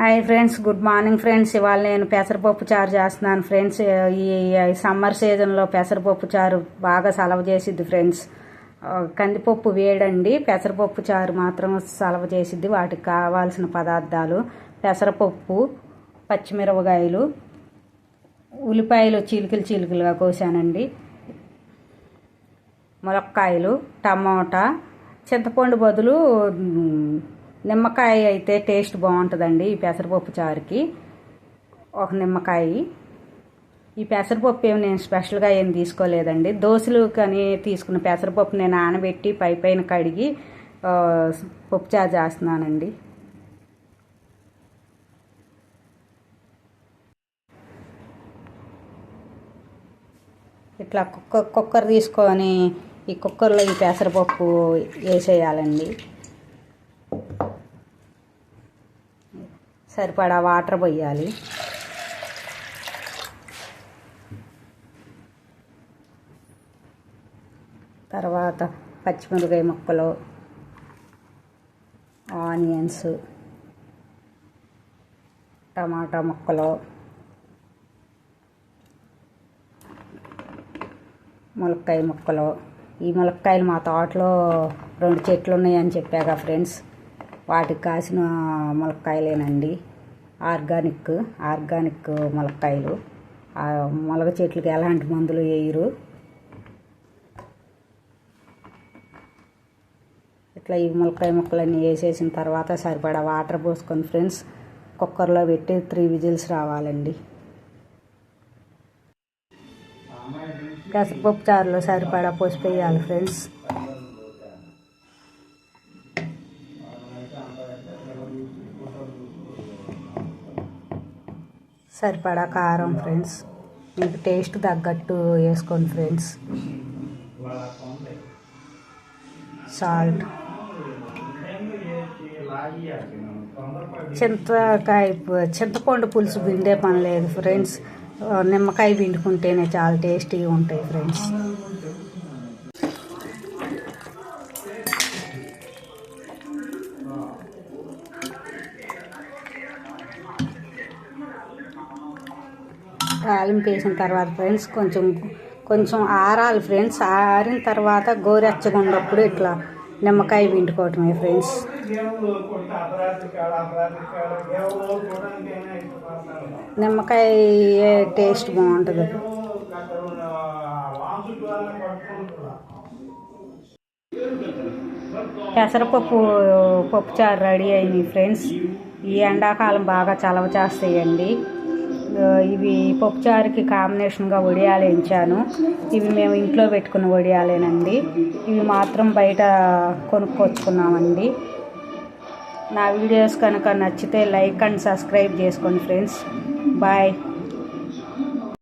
Hi friends good morning friends. ఇవాళ నేను పెసరపప్పు చారు చేస్తున్నాను ఫ్రెండ్స్. ఈ సమ్మర్ సీజన్లో పెసరపప్పు చారు బాగా సలవ చేసిద్ది ఫ్రెండ్స్. కందిపప్పు వేడండి. పెసరపప్పు చారు మాత్రం సలవ చేసిద్ది. వాటికి కావాల్సిన పదార్థాలు పెసరపప్పు పచ్చిమిరపకాయలు ఉల్లిపాయలు చీలికలు చీలికలుగా కోసానండి. ములక్కాయలు టమోటా చింతపండు బదులు నిమ్మకాయ అయితే టేస్ట్ బాగుంటుందండి ఈ పెసరపప్పు చారుకి. ఒక నిమ్మకాయ. ఈ పెసరపప్పు ఏమి నేను స్పెషల్గా ఏం తీసుకోలేదండి. దోశలు కానీ తీసుకున్న పెసరపప్పు నేను నానబెట్టి పై పైన కడిగి పప్పు చారు చేస్తున్నానండి. ఇట్లా కుక్కర్ కుక్కర్ తీసుకొని ఈ కుక్కర్లో ఈ పెసరపప్పు వేసేయాలండి. సరిపడా వాటర్ పోయాలి. తర్వాత పచ్చిమిరపకాయ ముక్కలు ఆనియన్స్ టమాటా ముక్కలు ములక్కాయ ముక్కలు. ఈ ములక్కాయలు మా తోటలో రెండు చెట్లు ఉన్నాయని చెప్పాక ఫ్రెండ్స్. వాటికి కాసిన ములక్కాయలేనండి. ఆర్గానిక్ ఆర్గానిక్ ములక్కాయలు. ఆ ములగ చెట్లకి ఎలాంటి మందులు వేయరు. ఇట్లా ఈ ములక్కాయ ముక్కలన్నీ వేసేసిన తర్వాత సరిపడా వాటర్ పోసుకొని ఫ్రెండ్స్ కుక్కర్లో పెట్టి త్రీ విజిల్స్ రావాలండి. పెసరపప్పు చారులో సరిపడా పసుపు వేయాలి ఫ్రెండ్స్. సరిపడా కారం ఫ్రెండ్స్ మీకు టేస్ట్ తగ్గట్టు వేసుకోండి ఫ్రెండ్స్ సాల్ట్ చింతకాయ చింతపండు పులుసు పిండే పని లేదు ఫ్రెండ్స్ నిమ్మకాయ పిండుకుంటేనే చాలా టేస్టీగా ఉంటాయి ఫ్రెండ్స్ తాలింపు వేసిన తర్వాత ఫ్రెండ్స్ కొంచెం కొంచెం ఆరాలి ఫ్రెండ్స్. ఆరిన తర్వాత గోరెచ్చగా ఉన్నప్పుడు ఇట్లా నిమ్మకాయ పిండుకోవటమే ఫ్రెండ్స్. నిమ్మకాయ టేస్ట్ బాగుంటుంది. పెసరపప్పు పప్పుచారు రెడీ అయింది ఫ్రెండ్స్. ఈ ఎండాకాలం బాగా చలవ చేస్తాయండి. ఇవి పప్పుచారుకి కాంబినేషన్గా వడియాలు ఎంచాను. ఇవి మేము ఇంట్లో పెట్టుకున్న వడియాలేనండి. ఇవి మాత్రం బయట కొనుక్కొచ్చుకున్నామండి. నా వీడియోస్ కనుక నచ్చితే లైక్ అండ్ సబ్స్క్రైబ్ చేసుకోండి ఫ్రెండ్స్. బాయ్.